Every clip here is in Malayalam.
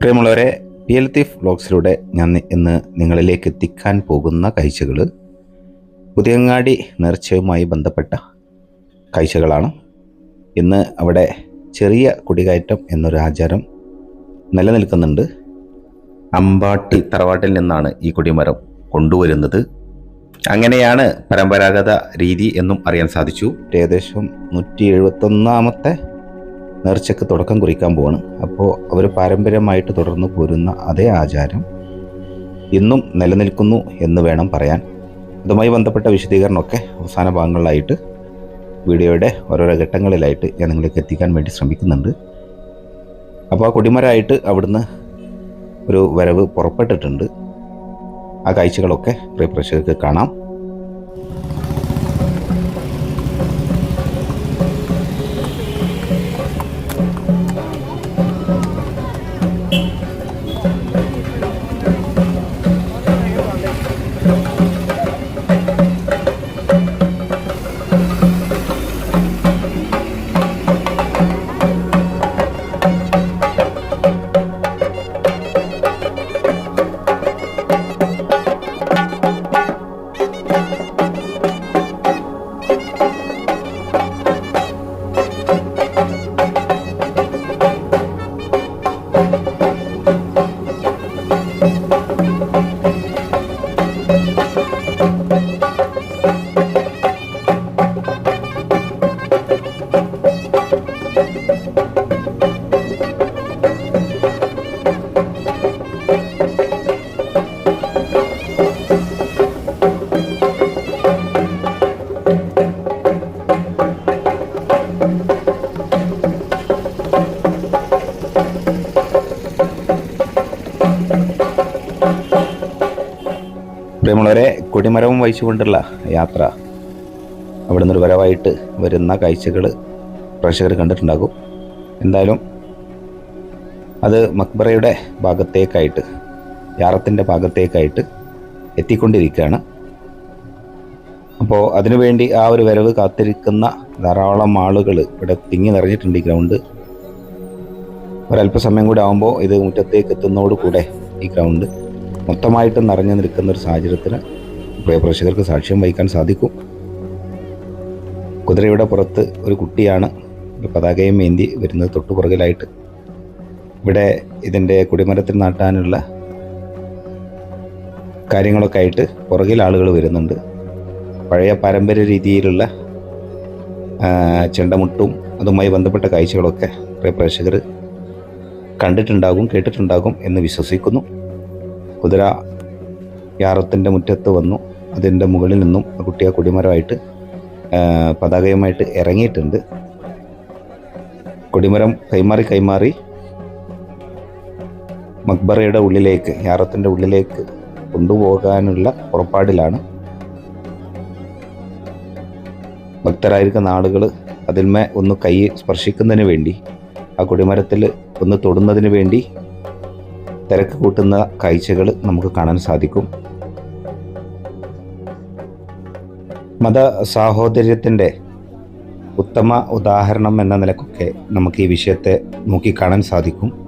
പ്രിയമുള്ളവരെ പി എൽ തിഫ് വ്ളോഗ്സിലൂടെ ഞാൻ ഇന്ന് നിങ്ങളിലേക്ക് എത്തിക്കാൻ പോകുന്ന കാഴ്ചകൾ പുതിയങ്ങാടി നേർച്ചയുമായി ബന്ധപ്പെട്ട കാഴ്ചകളാണ്. ഇന്ന് അവിടെ ചെറിയ കുടികയറ്റം എന്നൊരു ആചാരം നിലനിൽക്കുന്നുണ്ട്. അമ്പാട്ടി തറവാട്ടിൽ നിന്നാണ് ഈ കൊടിമരം കൊണ്ടുവരുന്നത്. അങ്ങനെയാണ് പരമ്പരാഗത രീതി എന്നും അറിയാൻ സാധിച്ചു. ഏകദേശം നൂറ്റി എഴുപത്തൊന്നാമത്തെ നേർച്ചയ്ക്ക് തുടക്കം കുറിക്കാൻ പോവാണ്. അപ്പോൾ അവർ പാരമ്പര്യമായിട്ട് തുടർന്നു പോരുന്ന അതേ ആചാരം ഇന്നും നിലനിൽക്കുന്നു എന്ന് വേണം പറയാൻ. അതുമായി ബന്ധപ്പെട്ട വിശദീകരണമൊക്കെ അവസാന ഭാഗങ്ങളിലായിട്ട് വീഡിയോയുടെ ഓരോരോ ഘട്ടങ്ങളിലായിട്ട് ഞാൻ നിങ്ങളിലേക്ക് എത്തിക്കാൻ വേണ്ടി ശ്രമിക്കുന്നുണ്ട്. അപ്പോൾ ആ കൊടിമരായിട്ട് അവിടുന്ന് ഒരു വരവ് പുറപ്പെട്ടിട്ടുണ്ട്. ആ കാഴ്ചകളൊക്കെ പ്രിയ പ്രേക്ഷകർക്ക് കാണാം. പ്രിയമുള്ളവരെ കൊടിമരവും വഹിച്ചുകൊണ്ടുള്ള യാത്ര. അവിടെ നിന്നൊരു വരവായിട്ട് വരുന്ന കാഴ്ചകൾ പ്രേക്ഷകർ കണ്ടിട്ടുണ്ടാകും. എന്തായാലും അത് മക്ബറയുടെ ഭാഗത്തേക്കായിട്ട് യാറത്തിന്റെ ഭാഗത്തേക്കായിട്ട് എത്തിക്കൊണ്ടിരിക്കുകയാണ്. അപ്പോൾ അതിനുവേണ്ടി ആ ഒരു വരവ് കാത്തിരിക്കുന്ന ധാരാളം ആളുകൾ ഇവിടെ തിങ്ങി നിറഞ്ഞിട്ടുണ്ട് ഈ ഗ്രൗണ്ട്. ഒരല്പസമയം കൂടെ ആകുമ്പോൾ ഇത് മുറ്റത്തേക്ക് എത്തുന്നതോടുകൂടെ ഈ ഗ്രൗണ്ട്. മൊത്തമായിട്ട് നിറഞ്ഞു നിൽക്കുന്ന ഒരു സാഹചര്യത്തിന് പ്രിയപ്രേക്ഷകർക്ക് സാക്ഷ്യം വഹിക്കാൻ സാധിക്കും. കുതിരയുടെ പുറത്ത് ഒരു കുട്ടിയാണ് ഒരു പതാകയും ഏന്തി വരുന്നത്. തൊട്ടു പുറകിലായിട്ട് ഇവിടെ ഇതിന്റെ കുടിമരത്തിൽ നാട്ടാനുള്ള കാര്യങ്ങളൊക്കെ ആയിട്ട് പുറകിൽ ആളുകൾ വരുന്നുണ്ട്. പഴയ പാരമ്പര്യ രീതിയിലുള്ള ചെണ്ടമുട്ടും അതുമായി ബന്ധപ്പെട്ട കാഴ്ചകളൊക്കെ പ്രേക്ഷകർ കണ്ടിട്ടുണ്ടാകും കേട്ടിട്ടുണ്ടാകും എന്ന് വിശ്വസിക്കുന്നു. കുതിര യാറത്തിന്റെ മുറ്റത്ത് വന്നു. അതിന്റെ മുകളിൽ നിന്നും ആ കുട്ടി ആ കൊടിമരമായിട്ട് പതാകയുമായിട്ട് ഇറങ്ങിയിട്ടുണ്ട്. കൊടിമരം കൈമാറി കൈമാറി മക്ബറയുടെ ഉള്ളിലേക്ക് യാറത്തിന്റെ ഉള്ളിലേക്ക് കൊണ്ടുപോകാനുള്ള പുറപ്പാടിലാണ് ഭക്തരായിരിക്കുന്ന ആളുകൾ അതിന്മേ ഒന്ന് കൈ സ്പർശിക്കുന്നതിന് വേണ്ടി ആ കൊടിമരത്തിൽ ഒന്ന് തൊടുന്നതിന് വേണ്ടി തിരക്ക് കൂട്ടുന്ന കാഴ്ചകൾ നമുക്ക് കാണാൻ സാധിക്കും. മത സാഹോദര്യത്തിന്റെ ഉത്തമ ഉദാഹരണം എന്ന നിലക്കൊക്കെ നമുക്ക് ഈ വിഷയത്തെ നോക്കിക്കാണാൻ സാധിക്കും.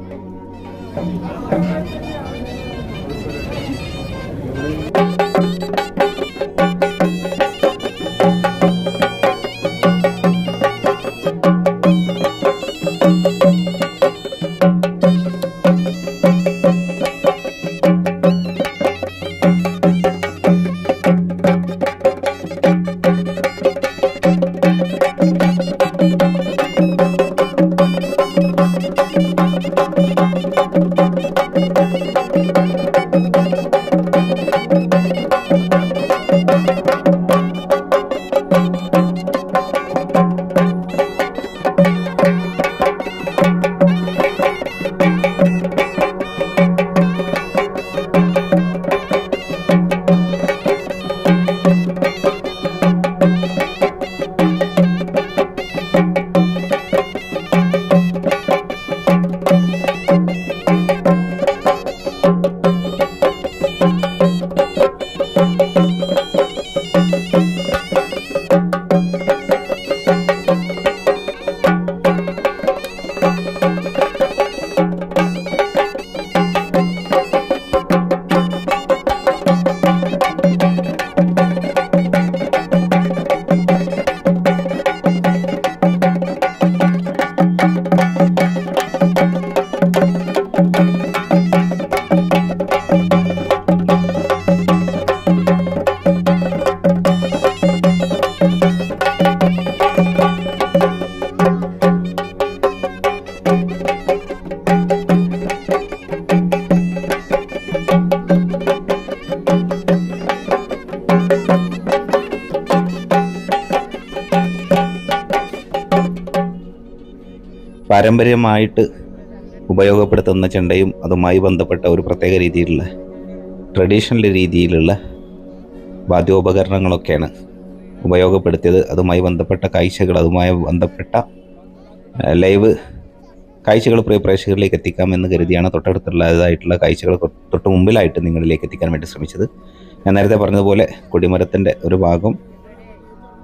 പാരമ്പര്യമായിട്ട് ഉപയോഗപ്പെടുത്തുന്ന ചെണ്ടയും അതുമായി ബന്ധപ്പെട്ട ഒരു പ്രത്യേക രീതിയിലുള്ള ട്രഡീഷണൽ രീതിയിലുള്ള വാദ്യോപകരണങ്ങളൊക്കെയാണ് ഉപയോഗപ്പെടുത്തിയത്. അതുമായി ബന്ധപ്പെട്ട കാഴ്ചകൾ അതുമായി ബന്ധപ്പെട്ട ലൈവ് കാഴ്ചകൾ പ്രിയ പ്രേക്ഷകരിലേക്ക് എത്തിക്കാമെന്ന് കരുതിയാണ് തൊട്ടടുത്തുള്ളതായിട്ടുള്ള കാഴ്ചകൾ തൊട്ട് മുമ്പിലായിട്ട് നിങ്ങളിലേക്ക് എത്തിക്കാൻ വേണ്ടി ശ്രമിച്ചത്. ഞാൻ നേരത്തെ പറഞ്ഞതുപോലെ കൊടിമരത്തിന്റെ ഒരു ഭാഗം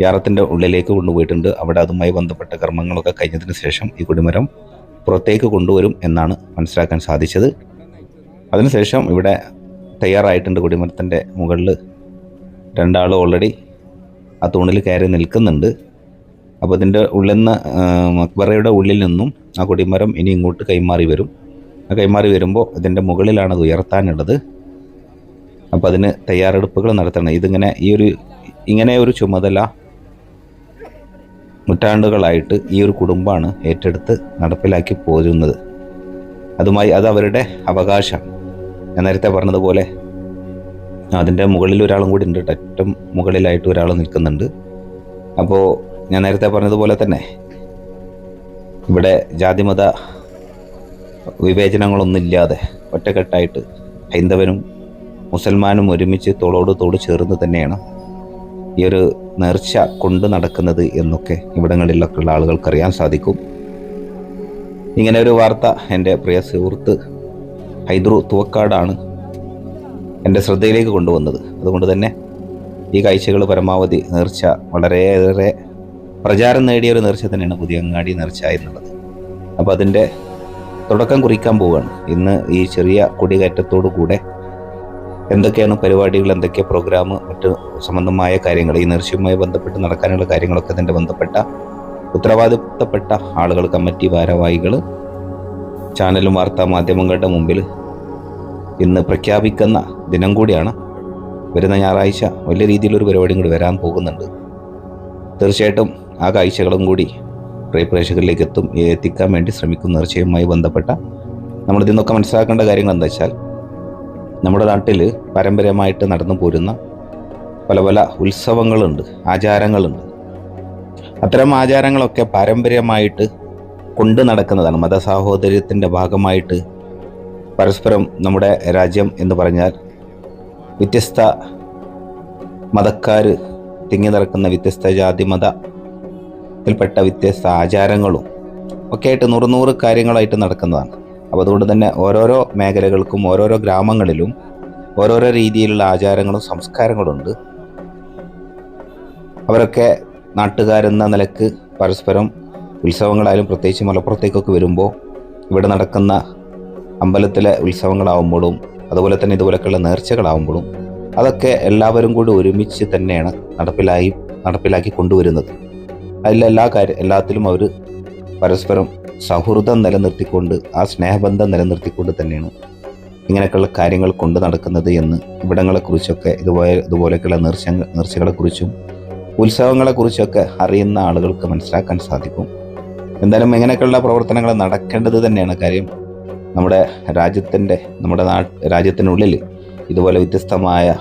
യാറത്തിന്റെ ഉള്ളിലേക്ക് കൊണ്ടുപോയിട്ടുണ്ട്. അവിടെ അതുമായി ബന്ധപ്പെട്ട കർമ്മങ്ങളൊക്കെ കഴിഞ്ഞതിന് ശേഷം ഈ കുടിമരം പുറത്തേക്ക് കൊണ്ടുവരും എന്നാണ് മനസ്സിലാക്കാൻ സാധിച്ചത്. അതിനുശേഷം ഇവിടെ തയ്യാറായിട്ടുണ്ട് കൊടിമരത്തിന്റെ മുകളിൽ രണ്ടാൾ ഓൾറെഡി ആ തൂണിൽ കയറി നിൽക്കുന്നുണ്ട്. അപ്പോൾ ഇതിന്റെ ഉള്ളിൽ നിന്ന് മക്ബറയുടെ ഉള്ളിൽ നിന്നും ആ കുടിമരം ഇനി ഇങ്ങോട്ട് കൈമാറി വരും. ആ കൈമാറി വരുമ്പോൾ ഇതിന്റെ മുകളിലാണ് അത് ഉയർത്താനുള്ളത്. അപ്പോൾ അതിന് തയ്യാറെടുപ്പുകൾ നടത്തണം. ഇതിങ്ങനെ ഈ ഒരു ഇങ്ങനെ ഒരു ചുമതല നൂറ്റാണ്ടുകളായിട്ട് ഈ ഒരു കുടുംബമാണ് ഏറ്റെടുത്ത് നടപ്പിലാക്കി പോരുന്നത്. അതുമായി അത് അവരുടെ അവകാശം ഞാൻ നേരത്തെ പറഞ്ഞതുപോലെ അതിന്റെ മുകളിൽ ഒരാളും കൂടി ഉണ്ട്. ഏറ്റവും മുകളിലായിട്ട് ഒരാൾ നിൽക്കുന്നുണ്ട്. അപ്പോൾ ഞാൻ നേരത്തെ പറഞ്ഞതുപോലെ തന്നെ ഇവിടെ ജാതിമത വിവേചനങ്ങളൊന്നുമില്ലാതെ ഒറ്റക്കെട്ടായിട്ട് ഹൈന്ദവനും മുസൽമാനും ഒരുമിച്ച് തോളോട് തോട് ചേർന്ന് തന്നെയാണ് ഈ ഒരു നേർച്ച കൊണ്ട് നടക്കുന്നത് എന്നൊക്കെ ഇവിടങ്ങളിലൊക്കെ ഉള്ള ആളുകൾക്ക് അറിയാൻ സാധിക്കും. ഇങ്ങനെ ഒരു വാർത്ത എന്റെ പ്രിയ സുഹൃത്ത് ഹൈദ്രു തുവക്കാടാണ് എന്റെ ശ്രദ്ധയിലേക്ക് കൊണ്ടുവന്നത്. അതുകൊണ്ട് തന്നെ ഈ കാഴ്ചകൾ പരമാവധി നേർച്ച വളരെയേറെ പ്രചാരം നേടിയ ഒരു നേർച്ച തന്നെയാണ് പുതിയ അങ്ങാടി നേർച്ച എന്നുള്ളത്. അപ്പോൾ അതിന്റെ തുടക്കം കുറിക്കാൻ പോവുകയാണ്. ഇന്ന് ഈ ചെറിയ കൊടികയറ്റത്തോടു കൂടെ എന്തൊക്കെയാണ് പരിപാടികൾ എന്തൊക്കെ പ്രോഗ്രാം മറ്റ് സംബന്ധമായ കാര്യങ്ങൾ ഈ നേർച്ചയുമായി ബന്ധപ്പെട്ട് നടക്കാനുള്ള കാര്യങ്ങളൊക്കെ അതിന്റെ ബന്ധപ്പെട്ട ഉത്തരവാദിത്തപ്പെട്ട ആളുകൾ കമ്മിറ്റി ഭാരവാഹികൾ ചാനലും വാർത്താ മാധ്യമങ്ങളുടെ മുമ്പിൽ ഇന്ന് പ്രഖ്യാപിക്കുന്ന ദിനം കൂടിയാണ്. വരുന്ന ഞായറാഴ്ച വലിയ രീതിയിലൊരു പരിപാടിയും കൂടി വരാൻ പോകുന്നുണ്ട്. തീർച്ചയായിട്ടും ആ കാഴ്ചകളും കൂടി പ്രേക്ഷകരിലേക്ക് എത്തും എത്തിക്കാൻ വേണ്ടി ശ്രമിക്കും നിർച്ചയുമായി ബന്ധപ്പെട്ട നമ്മൾ ഇതിന്നൊക്കെ മനസ്സിലാക്കേണ്ട കാര്യങ്ങൾ എന്താ വെച്ചാൽ നമ്മുടെ നാട്ടിൽ പാരമ്പര്യമായിട്ട് നടന്നു പോരുന്ന പല പല ഉത്സവങ്ങളുണ്ട് ആചാരങ്ങളുണ്ട്. അത്തരം ആചാരങ്ങളൊക്കെ പാരമ്പര്യമായിട്ട് കൊണ്ടു നടക്കുന്നതാണ്. മതസാഹോദര്യത്തിന്റെ ഭാഗമായിട്ട് പരസ്പരം നമ്മുടെ രാജ്യം എന്ന് പറഞ്ഞാൽ വ്യത്യസ്ത മതക്കാർ തിങ്ങി നടക്കുന്ന വ്യത്യസ്ത ജാതി മതത്തിൽപ്പെട്ട വ്യത്യസ്ത ആചാരങ്ങളും ഒക്കെ ആയിട്ട് നൂറ് നൂറ് കാര്യങ്ങളായിട്ട് നടക്കുന്നതാണ്. അപ്പോൾ അതുകൊണ്ട് തന്നെ ഓരോരോ മേഖലകൾക്കും ഓരോരോ ഗ്രാമങ്ങളിലും ഓരോരോ രീതിയിലുള്ള ആചാരങ്ങളും സംസ്കാരങ്ങളുണ്ട്. അവരൊക്കെ നാട്ടുകാരെന്ന നിലയ്ക്ക് പരസ്പരം ഉത്സവങ്ങളായാലും പ്രത്യേകിച്ച് മലപ്പുറത്തേക്കൊക്കെ വരുമ്പോൾ ഇവിടെ നടക്കുന്ന അമ്പലത്തിലെ ഉത്സവങ്ങളാവുമ്പോഴും അതുപോലെ തന്നെ ഇതുപോലെയൊക്കെയുള്ള നേർച്ചകളാവുമ്പോഴും അതൊക്കെ എല്ലാവരും കൂടി ഒരുമിച്ച് തന്നെയാണ് നടപ്പിലായി നടപ്പിലാക്കി കൊണ്ടുവരുന്നത്. അതിലെല്ലാ കാര്യം എല്ലാത്തിലും അവർ പരസ്പരം സൗഹൃദം നിലനിർത്തിക്കൊണ്ട് ആ സ്നേഹബന്ധം നിലനിർത്തിക്കൊണ്ട് തന്നെയാണ് ഇങ്ങനെയൊക്കെയുള്ള കാര്യങ്ങൾ കൊണ്ട് നടക്കുന്നത് എന്ന് ഇവിടങ്ങളെക്കുറിച്ചൊക്കെ ഇതുപോലെ ഇതുപോലെയൊക്കെയുള്ള നേർച്ച നേർച്ചകളെക്കുറിച്ചും ഉത്സവങ്ങളെക്കുറിച്ചൊക്കെ അറിയുന്ന ആളുകൾക്ക് മനസ്സിലാക്കാൻ സാധിക്കും. എന്തായാലും ഇങ്ങനെയൊക്കെയുള്ള പ്രവർത്തനങ്ങൾ നടക്കേണ്ടത് തന്നെയാണ് കാര്യം. നമ്മുടെ രാജ്യത്തിന്റെ നമ്മുടെ നാ രാജ്യത്തിനുള്ളിൽ ഇതുപോലെ വ്യത്യസ്തമായ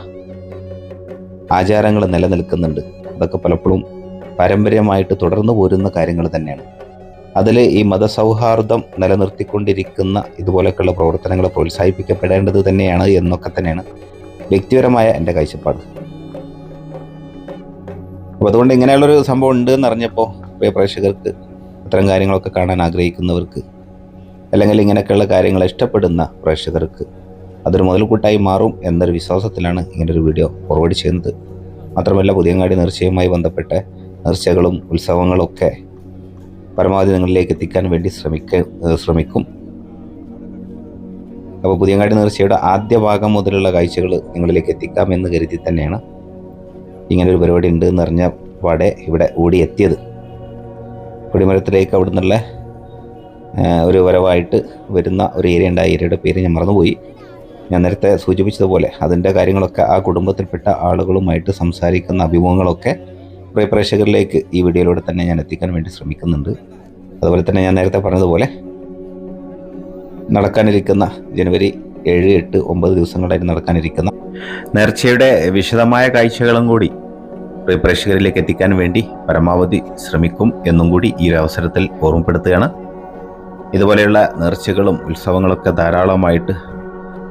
ആചാരങ്ങൾ നിലനിൽക്കുന്നുണ്ട്. അതൊക്കെ പലപ്പോഴും പാരമ്പര്യമായിട്ട് തുടർന്നു പോരുന്ന കാര്യങ്ങൾ തന്നെയാണ്. അതിൽ ഈ മതസൗഹാർദ്ദം നിലനിർത്തിക്കൊണ്ടിരിക്കുന്ന ഇതുപോലെയൊക്കെയുള്ള പ്രവർത്തനങ്ങൾ പ്രോത്സാഹിപ്പിക്കപ്പെടേണ്ടത് തന്നെയാണ് എന്നൊക്കെ തന്നെയാണ് വ്യക്തിപരമായ എന്റെ കാഴ്ചപ്പാട്. അപ്പോൾ അതുകൊണ്ട് ഇങ്ങനെയുള്ളൊരു സംഭവം ഉണ്ട് എന്നറിഞ്ഞപ്പോൾ പ്രേക്ഷകർക്ക് അത്തരം കാര്യങ്ങളൊക്കെ കാണാൻ ആഗ്രഹിക്കുന്നവർക്ക് അല്ലെങ്കിൽ ഇങ്ങനെയൊക്കെയുള്ള കാര്യങ്ങൾ ഇഷ്ടപ്പെടുന്ന പ്രേക്ഷകർക്ക് അതൊരു മുതൽക്കൂട്ടായി മാറും എന്നൊരു വിശ്വാസത്തിലാണ് ഇങ്ങനൊരു വീഡിയോ ഫോർവേഡ് ചെയ്യുന്നത്. മാത്രമല്ല പുതിയങ്ങാടി നേർച്ചയുമായി ബന്ധപ്പെട്ട നേർച്ചകളും ഉത്സവങ്ങളും ഒക്കെ പരമാവധി നിങ്ങളിലേക്ക് എത്തിക്കാൻ വേണ്ടി ശ്രമിക്ക ശ്രമിക്കും. അപ്പോൾ പുതിയങ്ങാടി നേർച്ചയുടെ ആദ്യ ഭാഗം മുതലുള്ള കാഴ്ചകൾ നിങ്ങളിലേക്ക് എത്തിക്കാം എന്ന് കരുതി തന്നെയാണ് ഇങ്ങനൊരു പരിപാടി ഉണ്ട് എന്ന് അറിഞ്ഞ പാടെ ഇവിടെ ഓടിയെത്തിയത്. കൊടിമരത്തിലേക്ക് അവിടെ നിന്നുള്ള ഒരു വരവായിട്ട് വരുന്ന ഒരു ഏരിയ ഉണ്ട്. ആ ഏരിയയുടെ പേര് ഞാൻ മറന്നുപോയി. ഞാൻ നേരത്തെ സൂചിപ്പിച്ചതുപോലെ അതിന്റെ കാര്യങ്ങളൊക്കെ ആ കുടുംബത്തിൽപ്പെട്ട ആളുകളുമായിട്ട് സംസാരിക്കുന്ന അഭിമുഖങ്ങളൊക്കെ പ്രിയ പ്രേക്ഷകരിലേക്ക് ഈ വീഡിയോയിലൂടെ തന്നെ ഞാൻ എത്തിക്കാൻ വേണ്ടി ശ്രമിക്കുന്നുണ്ട്. അതുപോലെ തന്നെ ഞാൻ നേരത്തെ പറഞ്ഞതുപോലെ നടക്കാനിരിക്കുന്ന ജനുവരി ഏഴ് എട്ട് ഒമ്പത് ദിവസങ്ങളായിട്ട് നടക്കാനിരിക്കുന്ന നേർച്ചയുടെ വിശദമായ കാഴ്ചകളും കൂടി പ്രിയ പ്രേക്ഷകരിലേക്ക് എത്തിക്കാൻ വേണ്ടി പരമാവധി ശ്രമിക്കും എന്നും കൂടി ഈ ഒരു അവസരത്തിൽ ഓർമ്മപ്പെടുത്തുകയാണ്. ഇതുപോലെയുള്ള നേർച്ചകളും ഉത്സവങ്ങളൊക്കെ ധാരാളമായിട്ട്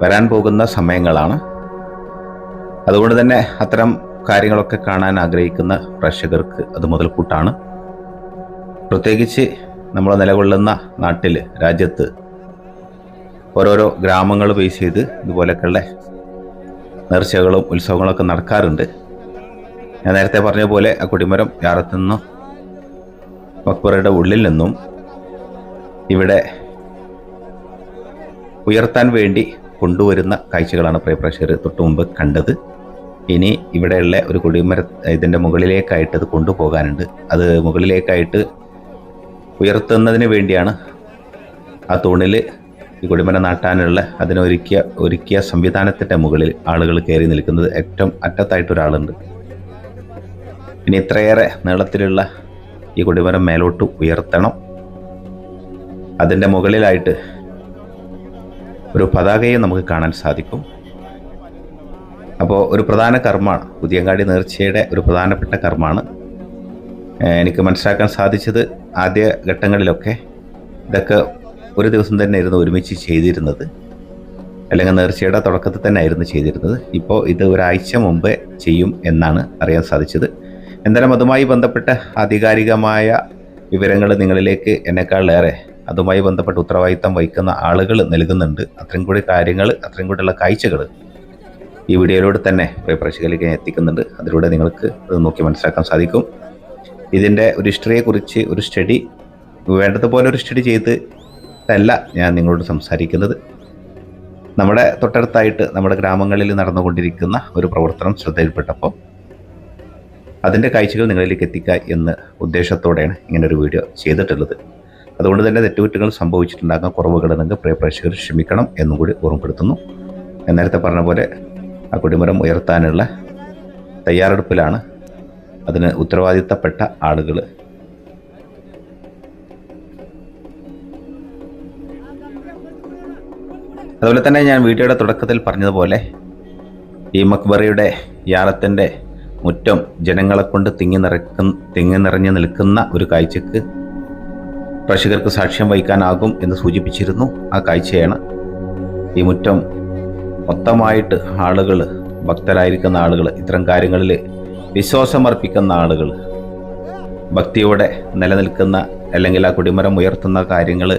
വരാൻ പോകുന്ന സമയങ്ങളാണ്. അതുകൊണ്ട് തന്നെ അത്തരം കാര്യങ്ങളൊക്കെ കാണാൻ ആഗ്രഹിക്കുന്ന പ്രേക്ഷകർക്ക് അത് മുതൽക്കൂട്ടാണ് പ്രത്യേകിച്ച് നമ്മൾ നിലകൊള്ളുന്ന നാട്ടിൽ രാജ്യത്ത് ഓരോരോ ഗ്രാമങ്ങൾ ബേസ് ചെയ്ത് ഇതുപോലെയൊക്കെയുള്ള നേർച്ചകളും ഉത്സവങ്ങളൊക്കെ നടക്കാറുണ്ട്. ഞാൻ നേരത്തെ പറഞ്ഞ പോലെ ആ കുടിമരം യാറത്തു നിന്നും മക്ബറയുടെ ഉള്ളിൽ നിന്നും ഇവിടെ ഉയർത്താൻ വേണ്ടി കൊണ്ടുവരുന്ന കാഴ്ചകളാണ് പ്രിയപ്രേക്ഷകർ തൊട്ടുമുമ്പ് കണ്ടത്. ഇനി ഇവിടെയുള്ള ഒരു കൊടിമര ഇതിന്റെ മുകളിലേക്കായിട്ട് അത് കൊണ്ടുപോകാനുണ്ട്. അത് മുകളിലേക്കായിട്ട് ഉയർത്തുന്നതിന് വേണ്ടിയാണ് ആ തൂണിൽ ഈ കൊടിമര നാട്ടാനുള്ള അതിനൊരുക്കിയ ഒരുക്കിയ സംവിധാനത്തിന്റെ മുകളിൽ ആളുകൾ കയറി നിൽക്കുന്നത് ഏറ്റവും അറ്റത്തായിട്ട് ഒരാളുണ്ട് ഇനി ഇത്രയേറെ നീളത്തിലുള്ള ഈ കൊടിമരം മേലോട്ട് ഉയർത്തണം. അതിന്റെ മുകളിലായിട്ട് ഒരു പതാകയെ നമുക്ക് കാണാൻ സാധിക്കും. അപ്പോൾ ഒരു പ്രധാന കർമ്മമാണ്. പുതിയങ്ങാടി നേർച്ചയുടെ ഒരു പ്രധാനപ്പെട്ട കർമ്മമാണ്. എനിക്ക് മനസ്സിലാക്കാൻ സാധിച്ചത് ആദ്യ ഘട്ടങ്ങളിലൊക്കെ ഇതൊക്കെ ഒരു ദിവസം തന്നെ ആയിരുന്നു ഒരുമിച്ച് ചെയ്തിരുന്നത്. അല്ലെങ്കിൽ നേർച്ചയുടെ തുടക്കത്തിൽ തന്നെ ആയിരുന്നു ചെയ്തിരുന്നത്. ഇപ്പോൾ ഇത് ഒരാഴ്ച മുമ്പേ ചെയ്യും എന്നാണ് അറിയാൻ സാധിച്ചത്. എന്തായാലും അതുമായി ബന്ധപ്പെട്ട ആധികാരികമായ വിവരങ്ങൾ നിങ്ങളിലേക്ക് എന്നെക്കാളേറെ അതുമായി ബന്ധപ്പെട്ട ഉത്തരവാദിത്തം വഹിക്കുന്ന ആളുകൾ നൽകുന്നുണ്ട്. അത്രയും കൂടി കാര്യങ്ങൾ അത്രയും കൂടിയുള്ള കാഴ്ചകൾ ഈ വീഡിയോയിലൂടെ തന്നെ പ്രിയ പ്രേക്ഷകരിലേക്ക് ഞാൻ എത്തിക്കുന്നുണ്ട്. അതിലൂടെ നിങ്ങൾക്ക് അത് നോക്കി മനസ്സിലാക്കാൻ സാധിക്കും. ഇതിന്റെ ഒരു ഹിസ്റ്ററിയെക്കുറിച്ച് ഒരു സ്റ്റഡി വേണ്ടതുപോലെ ഒരു സ്റ്റഡി ചെയ്ത് അല്ല ഞാൻ നിങ്ങളോട് സംസാരിക്കുന്നത്. നമ്മുടെ തൊട്ടടുത്തായിട്ട് നമ്മുടെ ഗ്രാമങ്ങളിൽ നടന്നുകൊണ്ടിരിക്കുന്ന ഒരു പ്രവർത്തനം ശ്രദ്ധയിൽപ്പെട്ടപ്പോൾ അതിന്റെ കാഴ്ചകൾ നിങ്ങളിലേക്ക് എത്തിക്കുക എന്ന ഉദ്ദേശത്തോടെയാണ് ഇങ്ങനെ ഒരു വീഡിയോ ചെയ്തിട്ടുള്ളത്. അതുകൊണ്ട് തന്നെ തെറ്റുകുറ്റങ്ങൾ സംഭവിച്ചിട്ടുണ്ടാകുന്ന കുറവുകളുണ്ടെങ്കിൽ പ്രിയ പ്രേക്ഷകർ ക്ഷമിക്കണം എന്നും കൂടി ഓർമ്മപ്പെടുത്തുന്നു. നേരത്തെ പറഞ്ഞ പോലെ ആ കൊടിമരം ഉയർത്താനുള്ള തയ്യാറെടുപ്പിലാണ് അതിന് ഉത്തരവാദിത്തപ്പെട്ട ആളുകൾ അതുപോലെ തന്നെ ഞാൻ വീഡിയോയുടെ തുടക്കത്തിൽ പറഞ്ഞതുപോലെ ഈ മക്ബറയുടെ യാറത്തിന്റെ മുറ്റം ജനങ്ങളെ കൊണ്ട് തിങ്ങി നിറക്കുന്ന തിങ്ങി നിറഞ്ഞു നിൽക്കുന്ന ഒരു കാഴ്ചക്ക് പ്രേക്ഷകർക്ക് സാക്ഷ്യം വഹിക്കാനാകും എന്ന് സൂചിപ്പിച്ചിരുന്നു. ആ കാഴ്ചയാണ് ഈ മുറ്റം മൊത്തമായിട്ട് ആളുകൾ ഭക്തരായിരിക്കുന്ന ആളുകൾ ഇത്തരം കാര്യങ്ങളിൽ വിശ്വാസമർപ്പിക്കുന്ന ആളുകൾ ഭക്തിയോടെ നിലനിൽക്കുന്ന അല്ലെങ്കിൽ ആ കുടിമരം ഉയർത്തുന്ന കാര്യങ്ങൾ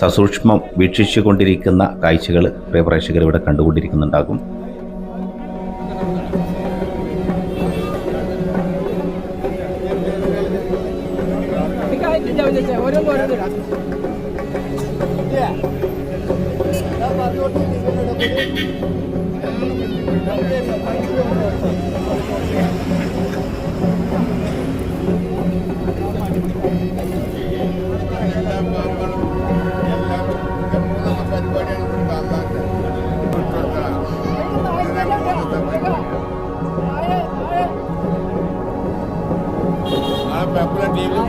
സസൂക്ഷ്മം വീക്ഷിച്ചു കൊണ്ടിരിക്കുന്ന കാഴ്ചകൾ പ്രിയ പ്രേക്ഷകർ ഇവിടെ കണ്ടുകൊണ്ടിരിക്കുന്നുണ്ടാകും. ഓരോ टीवी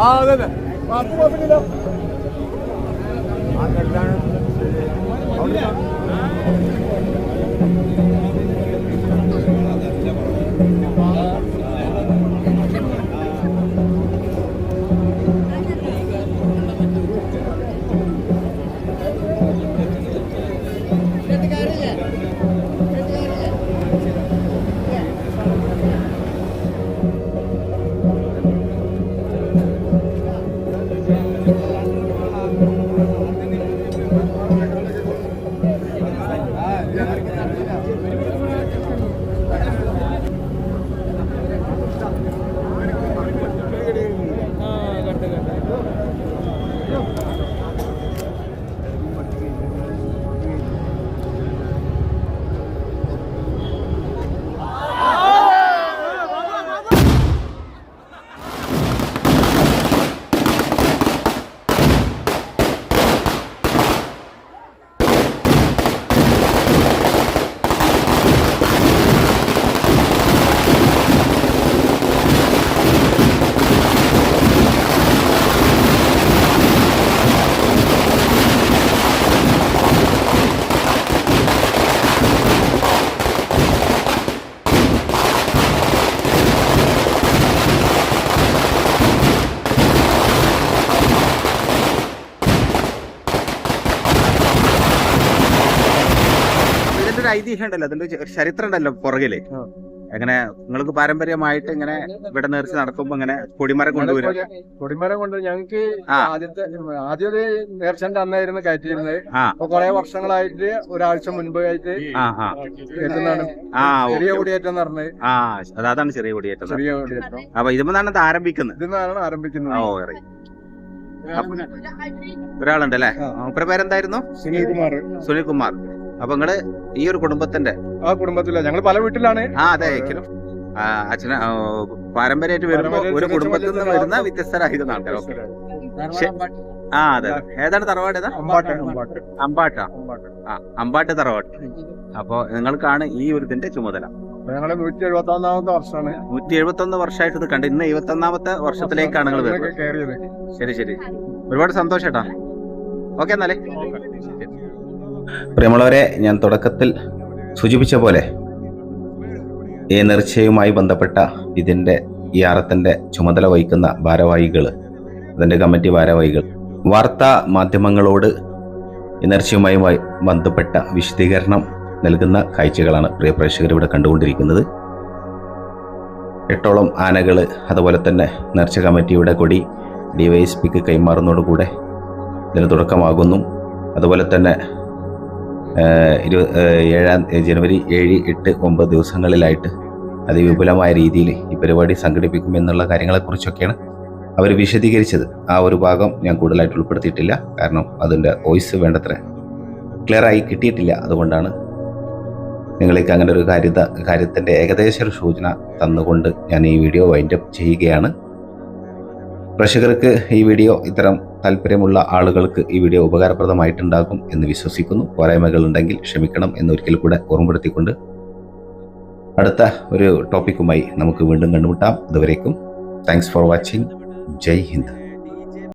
ആ അതെ അതെ. ഐതിഹ്യം ഉണ്ടല്ലോ. അതിന്റെ ഒരു ചരിത്രം ഉണ്ടല്ലോ പുറകിൽ. അങ്ങനെ നിങ്ങൾക്ക് പാരമ്പര്യമായിട്ട് ഇങ്ങനെ ഇവിടെ നേർച്ച നടക്കുമ്പോ ഇങ്ങനെ കൊടിമരം കൊണ്ടുവരും? കൊടിമരം കൊണ്ടുവരും ഞങ്ങൾക്ക് ആദ്യത്തെ ആദ്യത്തെ ആദ്യം ഒരു നേർച്ചന്റെ അന്നായിരുന്നു കയറ്റിയിരുന്നത്. അപ്പൊ കുറെ വർഷങ്ങളായിട്ട് ഒരാഴ്ച മുൻപ് ആയിട്ട് കയറ്റുന്നതാണ് ചെറിയ. കൊടിയേറ്റം എന്ന് പറഞ്ഞത്. ആ അതാണ് ചെറിയ കുടിയേറ്റം ചെറിയ കൊടിയേറ്റം. അപ്പൊ ഇതുമെന്നാണ് ഇത് ആരംഭിക്കുന്നത്? ഇതിന്നാണ് ആരംഭിക്കുന്നത്. ഓ ഇറങ്ങി ഒരാളുണ്ട് അല്ലേ ആ. മൂപ്പര പേരെന്തായിരുന്നു? സുനിൽ കുമാർ സുനിൽ കുമാർ അപ്പൊ നിങ്ങൾ ഈ ഒരു കുടുംബത്തിന്റെ ആ കുടുംബത്തില. ഞങ്ങൾ പല വീട്ടിലാണ്. ആ അതെ അയക്കലും അച്ഛന പാരമ്പര്യമായിട്ട് വരുമ്പോ ഒരു കുടുംബത്തിൽ നിന്ന് വരുന്ന വ്യത്യസ്തരായിരുന്ന ആൾക്കാർ ഓക്കെ. ആ അതെ. ഏതാണ് തറവാട് ഏതാ? അമ്പാട്ട് അമ്പാട്ട്. അമ്പാട്ടാ. അമ്പാട്ട്. ആ അമ്പാട്ട് തറവാട്. അപ്പൊ നിങ്ങൾക്കാണ് ഈ ഒരു ഇതിന്റെ ചുമതല. അപ്പൊ ഞങ്ങൾ നൂറ്റി എഴുപത്തി ഒന്നാമത്തെ വർഷമാണ് നൂറ്റി എഴുപത്തി ഒന്ന് വർഷമായിട്ട് ഇത് കണ്ട് ഇന്ന് എഴുപത്തി ഒന്നാമത്തെ വർഷത്തിലേക്കാണ് നിങ്ങൾ വരുന്നത്. ശരി ശരി. ഒരുപാട് സന്തോഷം ഏട്ടാ ഓക്കെ എന്നാലേ. പ്രിയമുള്ളവരെ ഞാൻ തുടക്കത്തിൽ സൂചിപ്പിച്ച പോലെ ഈ നേർച്ചയുമായി ബന്ധപ്പെട്ട ഇതിന്റെ ഈ ആറത്തിന്റെ ചുമതല വഹിക്കുന്ന ഭാരവാഹികൾ അതിന്റെ കമ്മിറ്റി ഭാരവാഹികൾ വാർത്താ മാധ്യമങ്ങളോട് ഈ നേർച്ചയുമായി ബന്ധപ്പെട്ട വിശദീകരണം നൽകുന്ന കാഴ്ചകളാണ് പ്രിയ പ്രേക്ഷകർ ഇവിടെ കണ്ടുകൊണ്ടിരിക്കുന്നത്. എട്ടോളം ആനകൾ അതുപോലെ തന്നെ നേർച്ച കമ്മിറ്റിയുടെ കൊടി ഡിവൈഎസ്പിക്ക് കൈമാറുന്നതോടുകൂടെ ഇതിന് തുടക്കമാകുന്നു. അതുപോലെ തന്നെ ഇരു ഏഴാം ജനുവരി ഏഴ് എട്ട് ഒമ്പത് ദിവസങ്ങളിലായിട്ട് അതിവിപുലമായ രീതിയിൽ ഈ പരിപാടി സംഘടിപ്പിക്കുമെന്നുള്ള കാര്യങ്ങളെക്കുറിച്ചൊക്കെയാണ് അവർ വിശദീകരിച്ചത്. ആ ഒരു ഭാഗം ഞാൻ കൂടുതലായിട്ട് ഉൾപ്പെടുത്തിയിട്ടില്ല. കാരണം അതിന്റെ വോയിസ് വേണ്ടത്ര ക്ലിയറായി കിട്ടിയിട്ടില്ല. അതുകൊണ്ടാണ് നിങ്ങളേക്ക് അങ്ങനെ ഒരു കാര്യത കാര്യത്തിന്റെ ഏകദേശ ഒരു സൂചന തന്നുകൊണ്ട് ഞാൻ ഈ വീഡിയോ വൈൻഡപ്പ് ചെയ്യുകയാണ്. പ്രേക്ഷകർക്ക് ഈ വീഡിയോ ഇത്തരം താല്പര്യമുള്ള ആളുകൾക്ക് ഈ വീഡിയോ ഉപകാരപ്രദമായിട്ടുണ്ടാകും എന്ന് വിശ്വസിക്കുന്നു. പോരായ്മകൾ ഉണ്ടെങ്കിൽ ക്ഷമിക്കണം എന്ന് ഒരിക്കൽ കൂടെ ഓർമ്മപ്പെടുത്തിക്കൊണ്ട് അടുത്ത ഒരു ടോപ്പിക്കുമായി നമുക്ക് വീണ്ടും കണ്ടുമുട്ടാം. അതുവരേക്കും thanks for watching Jai Hind.